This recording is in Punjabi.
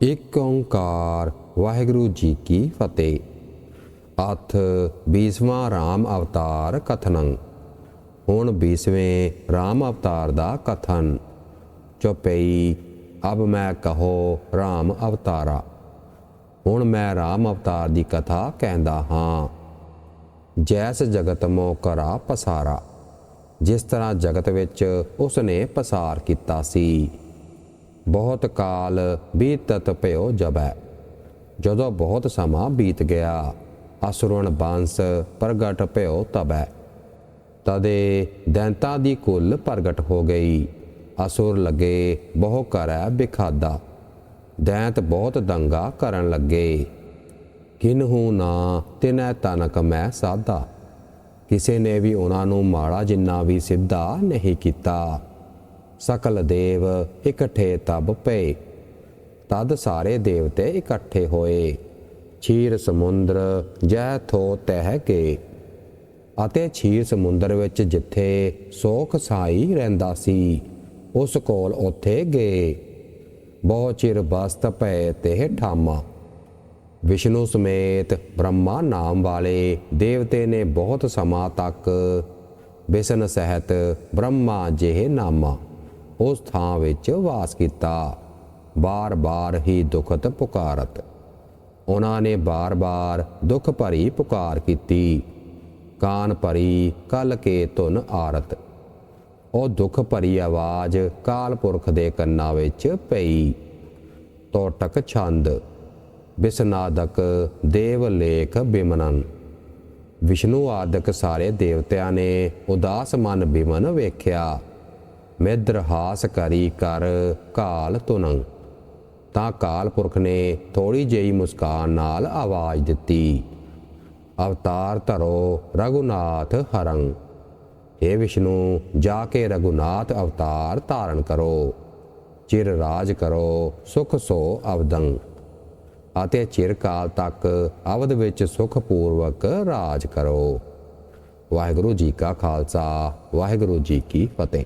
ਇੱਕ ਓੰਕਾਰ, ਵਾਹਿਗੁਰੂ ਜੀ ਕੀ ਫਤਿਹ। ਅਥ 20ਵਾਂ ਰਾਮ ਅਵਤਾਰ ਕਥਨੰ। ਹੁਣ 20ਵੇਂ ਰਾਮ ਅਵਤਾਰ ਦਾ ਕਥਨ। ਚੁਪਈ, ਅਬ ਮੈਂ ਕਹੋ ਰਾਮ ਅਵਤਾਰਾ। ਹੁਣ ਮੈਂ ਰਾਮ ਅਵਤਾਰ ਦੀ ਕਥਾ ਕਹਿੰਦਾ ਹਾਂ। ਜੈਸ ਜਗਤ ਮੋ ਕਰਾ ਪਸਾਰਾ। ਜਿਸ ਤਰ੍ਹਾਂ ਜਗਤ ਵਿੱਚ ਉਸ ਨੇ ਪਸਾਰ ਕੀਤਾ ਸੀ। ਬਹੁਤ ਕਾਲ ਬੀਤਤ ਭਇਓ ਜਬੈ। ਜਦੋਂ ਬਹੁਤ ਸਮਾਂ ਬੀਤ ਗਿਆ, ਅਸੁਰਣ ਬੰਸ ਪ੍ਰਗਟ ਭਇਓ ਤਬੈ। ਤਦੇ ਦੈਂਤਾਂ ਦੀ ਕੁੱਲ ਪ੍ਰਗਟ ਹੋ ਗਈ। ਅਸੁਰ ਲਗੇ, ਬਹੁ ਕਰੈ ਬਿਖਾਦਾ। ਦੈਂਤ ਬਹੁਤ ਦੰਗਾ ਕਰਨ ਲੱਗੇ। ਕਿਨਹੂ ਨਾ ਤਿਨੈ ਤਨਕ ਮੈਂ ਸਾਦਾ। ਕਿਸੇ ਨੇ ਵੀ ਉਹਨਾਂ ਨੂੰ ਮਾੜਾ ਜਿੰਨਾ ਵੀ ਸਿੱਧਾ ਨਹੀਂ ਕੀਤਾ। ਸਕਲ ਦੇਵ ਇਕੱਠੇ ਤਬ ਪਏ। ਤਦ ਸਾਰੇ ਦੇਵਤੇ ਇਕੱਠੇ ਹੋਏ। ਛੀਰ ਸਮੁੰਦਰ ਜੈ ਥੋ ਤਹਿ ਕੇ। ਅਤੇ ਛੀਰ ਸਮੁੰਦਰ ਵਿੱਚ ਜਿੱਥੇ ਸੋਖ ਸਾਈ ਰਹਿੰਦਾ ਸੀ, ਉਸ ਕੋਲ ਉੱਥੇ ਗਏ। ਬਹੁ ਚਿਰ ਬਸਤ ਪਏ ਤੇ ਠਾਮਾ। ਵਿਸ਼ਨੂੰ ਸਮੇਤ ਬ੍ਰਹਮਾ ਨਾਮ ਵਾਲੇ ਦੇਵਤੇ ਨੇ ਬਹੁਤ ਸਮਾਂ ਤੱਕ ਬਿਸ਼ਨ ਸਹਿਤ ਬ੍ਰਹਮਾ ਜਿਹੇ ਨਾਮਾ। ਉਸ ਥਾਂ ਵਿੱਚ ਵਾਸ ਕੀਤਾ। ਬਾਰ-ਬਾਰ ਹੀ ਦੁਖਤ ਪੁਕਾਰਤ। ਉਹਨਾਂ ਨੇ ਬਾਰ-ਬਾਰ ਦੁੱਖ ਭਰੀ ਪੁਕਾਰ ਕੀਤੀ। ਕਾਨ ਭਰੀ, ਕਲ ਕੇ ਧੁਨ ਆਰਤ। ਉਹ ਦੁੱਖ ਭਰੀ ਆਵਾਜ਼ ਕਾਲ ਪੁਰਖ ਦੇ ਕੰਨਾਂ ਵਿੱਚ ਪਈ। ਤੋਟਕ ਛੰਦ, ਬਿਸਨਾਦਕ ਦੇਵ ਲੇਖ ਬਿਮਨਨ। ਵਿਸ਼ਨੂੰ ਆਦਿਕ ਸਾਰੇ ਦੇਵਤਿਆਂ ਨੇ ਉਦਾਸ ਮਨ ਬਿਮਨ ਵੇਖਿਆ। ਮਿੱਧਰ ਕਰੀ ਕਰ ਕਾਲ ਤੁਨੰ ਤਾਂ ਕਾਲ ਪੁਰਖ ਨੇ ਥੋੜੀ ਜਿਹੀ ਮੁਸਕਾਨ ਨਾਲ ਆਵਾਜ਼ ਦਿੱਤੀ, ਅਵਤਾਰ ਧਰੋ ਰਘੁਨਾਥ ਹਰੰ हे ਵਿਸ਼ਨੂੰ, ਜਾ ਕੇ ਰਘੁਨਾਥ ਅਵਤਾਰ ਧਾਰਨ ਕਰੋ। ਚਿਰ ਰਾਜ ਕਰੋ, ਸੁਖ ਸੋ ਅਵਦੰ ਅਤੇ ਚਿਰ ਕਾਲ ਤੱਕ ਅਵਧ ਵਿੱਚ ਸੁਖ ਪੂਰਵਕ ਰਾਜ ਕਰੋ। ਵਾਹਿਗੁਰੂ ਜੀ ਕਾ ਖਾਲਸਾ, ਵਾਹਿਗੁਰੂ ਜੀ ਕੀ ਫਤਿਹ।